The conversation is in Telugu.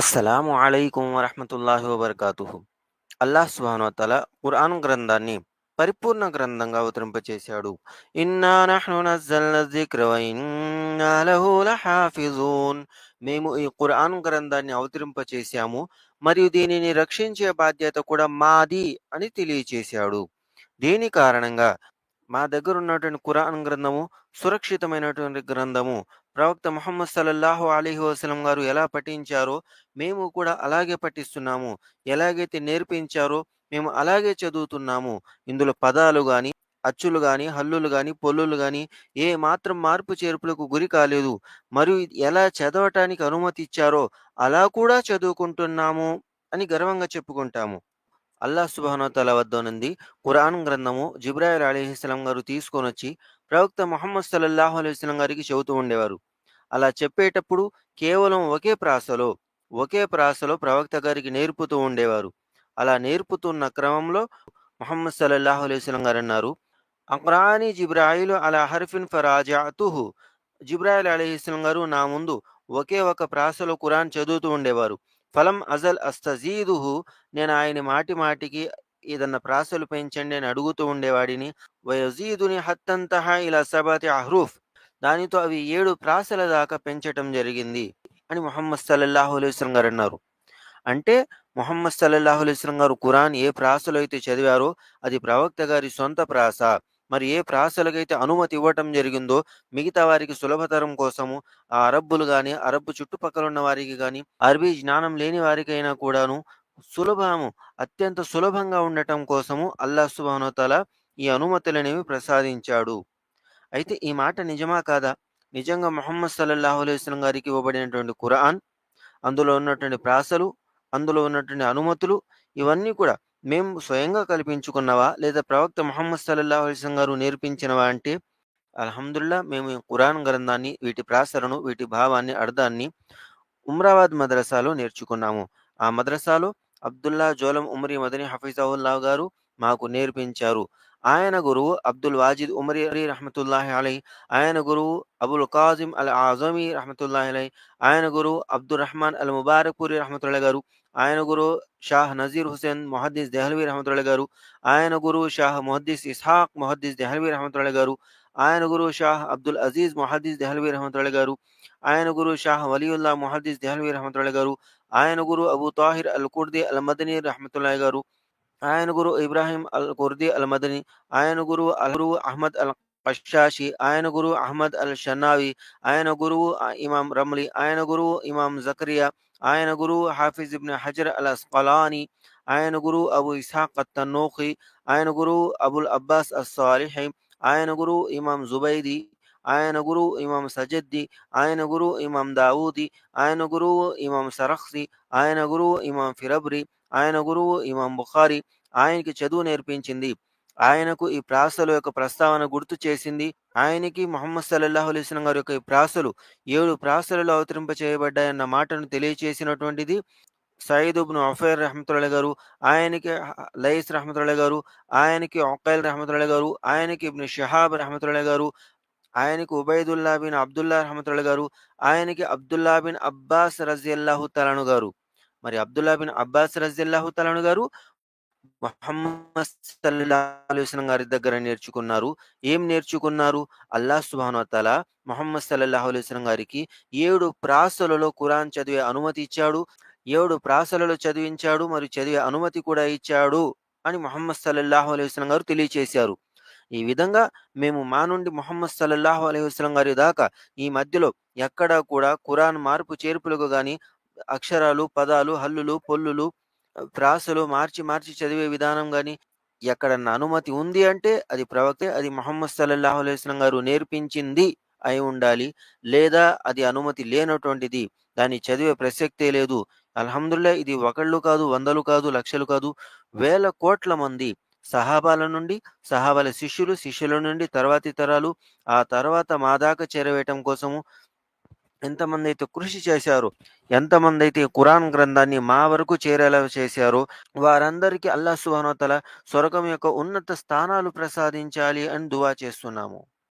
అస్సలాము అలైకుం వరహమతుల్లాహి వబర్కాతుహు. అల్లాహ్ సుబానుతల ఖురాన్ గ్రంథాన్ని పరిపూర్ణ గ్రంథంగా అవతరింపచేశాడు ఇన్నా మేము ఈ ఖురాన్ గ్రంథాన్ని అవతరింపచేశాము. మరియు దీనిని రక్షించే బాధ్యత కూడా మాది అని తెలియచేశాడు. దీని కారణంగా మా దగ్గర ఉన్నటువంటి ఖురాన్ గ్రంథము సురక్షితమైనటువంటి గ్రంథము ప్రవక్త ముహమ్మద్ సల్లల్లాహు అలీహి వసలం గారు ఎలా పఠించారో మేము కూడా అలాగే పఠిస్తున్నాము. ఎలాగైతే నేర్పించారో మేము అలాగే చదువుతున్నాము. ఇందులో పదాలు కానీ అచ్చులు కానీ హల్లులు కానీ పొల్లులు కానీ ఏ మాత్రం మార్పు చేర్పులకు గురి కాలేదు. మరియు ఎలా చదవటానికి అనుమతి ఇచ్చారో అలా కూడా చదువుకుంటున్నాము అని గర్వంగా చెప్పుకుంటాము. అల్లాహ్ సుబానోతల వద్ద నుండి ఖురాన్ గ్రంథము జిబ్రాయిల్ అలీహిస్లం గారు తీసుకొని వచ్చి ప్రవక్త మొహమ్మద్ సల్లల్లాహు అలైస్లం గారికి చెబుతూ ఉండేవారు. అలా చెప్పేటప్పుడు కేవలం ఒకే ప్రాసలో ఒకే ప్రాసలో ప్రవక్త గారికి నేర్పుతూ ఉండేవారు. అలా నేర్పుతున్న క్రమంలో మొహమ్మద్ సల్లల్లాహు అలైస్లం గారు అన్నారు అక్రాని జిబ్రాయిలు అలా హర్ఫిన్ ఫరాజాతుహు. జిబ్రాయిల్ అలీహిస్లాం గారు నా ముందు ఒకే ఒక ప్రాసలో ఖురాన్ చదువుతూ ఉండేవారు. ఫలం అజల్ అస్తజీదుహు నేను ఆయన మాటి మాటికి ఏదన్నా ప్రాసలు పెంచండి అని అడుగుతూ ఉండేవాడిని. వయజీదుని హత్తంతహ ఇలా సబాతి అహ్రూఫ్ దానితో అవి ఏడు ప్రాసల దాకా పెంచటం జరిగింది అని ముహమ్మద్ సల్లల్లాహు అలైస్లం గారు అన్నారు. అంటే మొహమ్మద్ సల్లల్లాహు అలైస్లం గారు ఖురాన్ ఏ ప్రాసలో అయితే చదివారో అది ప్రవక్త గారి సొంత ప్రాస. మరి ఏ ప్రాసలకైతే అనుమతి ఇవ్వటం జరిగిందో మిగతా వారికి సులభతరం కోసము ఆ అరబ్బులు కానీ అరబ్బు చుట్టుపక్కల ఉన్న వారికి కానీ అరబీ జ్ఞానం లేని వారికైనా కూడాను సులభము అత్యంత సులభంగా ఉండటం కోసము అల్లా సుబానోతల ఈ అనుమతులనేవి ప్రసాదించాడు. అయితే ఈ మాట నిజమా కాదా? నిజంగా మొహమ్మద్ సల్లల్లాహు అలైస్లం గారికి ఇవ్వబడినటువంటి ఖురాన్ అందులో ఉన్నటువంటి ప్రాసలు అందులో ఉన్నటువంటి అనుమతులు ఇవన్నీ కూడా మేము స్వయంగా కల్పించుకున్నవా? లేదా ప్రవక్త ముహమ్మద్ సల్లల్లాహు అలైస్లం గారు నేర్పించినవా అంటే అల్హమ్దుల్లా మేము కురాన్ ఖురాన్ గ్రంథాన్ని వీటి ప్రాసరను వీటి భావాన్ని అర్థాన్ని ఉమ్రాబాద్ మద్రసాలో నేర్చుకున్నాము. ఆ మద్రసాలో అబ్దుల్లా జోలం ఉమరి మదని హఫీజావుల్లా గారు మాకు నేర్పించారు. ఆయన గురువు అబ్దుల్ వాజిద్ ఉమరి రహమతుల్లాహి అలై ఆయన గురువు అబుల్ కాజిం అల్ ఆజమీ రహమతుల్లాహి అలై ఆయన గురువు అబ్దుల్ రహమాన్ అల్ ముబారక్పూరి రహమతుల్లా గారు ఆయన గురు షాహ్ నజీర్ హుసేన్ మొహద్దీస్ దెహల్వీ రహమతుల్లా గారు ఆయన గురువు షాహ్ మొహద్దీస్ ఇస్హాక్ మొహద్దీస్ దెహల్వీ రహమతుల్లా గారు ఆయన గురువు షాహ్ అబ్దుల్ అజీజ్ మొహద్దీస్ దెహల్వీ రహమతుల్లా గారు ఆయన గురువు షాహ్ వలీయుల్లా మొహద్దీస్ దెహల్వీ రహమతుల్లా గారు ఆయన గురు Abu Tahir al Kurdi al Madani Rahmatullah గారు ఆయన గురు ఇబ్రాహిం అల్ కుర్దీ అల్ మదనీ ఆయన గురువు అల్ గురువు అహ్మద్ అల్ కషాషి ఆయన గురువు అహ్మద్ అల్ షన్నావి ఆయన గురువు ఇమాం రమ్లి ఆయన గురువు ఇమాం జకరియా ఆయన గురువు Hafiz Ibn Hajar Al Asqalani ఆయన గురువు అబు ఇస్హాక్ అత్తన్నోఖి ఆయన గురువు అబుల్ అబ్బాస్ అస్సాలిహి ఆయన గురువు ఇమాం జుబైది ఆయన గురువు ఇమాం సజద్ది ఆయన గురువు ఇమాం దావూది ఆయన గురువు ఇమాం సరఖ్సి ఆయన గురువు ఇమాం ఫిరబ్రి ఆయన గురువు ఇమాం బుఖారి ఆయనకి చదువు నేర్పించింది. ఆయనకు ఈ ప్రాసల యొక్క ప్రస్తావన గుర్తు చేసింది. ఆయనకి మొహమ్మద్ సల్లల్లాహు అలైస్లం గారి యొక్క ఈ ప్రాసలు ఏడు ప్రాసలలో అవతరింప చేయబడ్డాయన్న మాటను తెలియచేసినటువంటిది. సయీదుబ్ను అఫైర్ రహమతుల్లా గారు ఆయనకి లైస్ రహమతుల్లా గారు ఆయనకి ఒకైల్ రహమతుల్లా గారు ఆయనకి ఇబ్ని షహాబ్ రహమతుల్లా గారు ఆయనకి ఉబైదుల్లా బిన్ అబ్దుల్లా రహమతుల్లా గారు ఆయనకి అబ్దుల్లా బిన్ అబ్బాస్ రజియల్లాహు తలను గారు. మరి అబ్దుల్లా బిన్ అబ్బాస్ రజియల్లాహు తలను గారు మొహమ్మద్ సల్లాహం గారి దగ్గర నేర్చుకున్నారు. ఏం నేర్చుకున్నారు? అల్లాహ్ సుబానోతల మొహమ్మద్ సల్లల్లాహు అలైస్లం గారికి ఏడు ప్రాసలలో ఖురాన్ చదివే అనుమతి ఇచ్చాడు. ఏడు ప్రాసలలో చదివించాడు. మరియు చదివే అనుమతి కూడా ఇచ్చాడు అని మొహమ్మద్ సల్లల్లాహు అలైస్లం గారు తెలియచేశారు. ఈ విధంగా మేము మా నుండి మొహమ్మద్ సల్లల్లాహు అలైహి గారి దాకా ఈ మధ్యలో ఎక్కడా కూడా ఖురాన్ మార్పు చేర్పులకు కానీ అక్షరాలు పదాలు హల్లులు పొల్లులు ప్రాసలు మార్చి మార్చి చదివే విధానం కానీ ఎక్కడన్నా అనుమతి ఉంది అంటే అది ప్రవక్తే అది మొహమ్మద్ సల్లల్లాహు గారు నేర్పించింది అయి ఉండాలి. లేదా అది అనుమతి లేనటువంటిది దాన్ని చదివే ప్రసక్తే లేదు. అల్హమ్దుల్లా ఇది ఒకళ్ళు కాదు వందలు కాదు లక్షలు కాదు వేల కోట్ల మంది సహాబాల నుండి సహాబాల శిష్యులు శిష్యుల నుండి తర్వాతి తరాలు ఆ తర్వాత మా దాకా చేరవేయటం కోసము ఎంతమంది అయితే కృషి చేశారు ఎంతమంది అయితే ఖురాన్ గ్రంథాన్ని మా వరకు చేరేలా చేశారో వారందరికీ అల్లా సుహానోతల స్వర్గం యొక్క ఉన్నత స్థానాలు ప్రసాదించాలి అని దువా చేస్తున్నాము.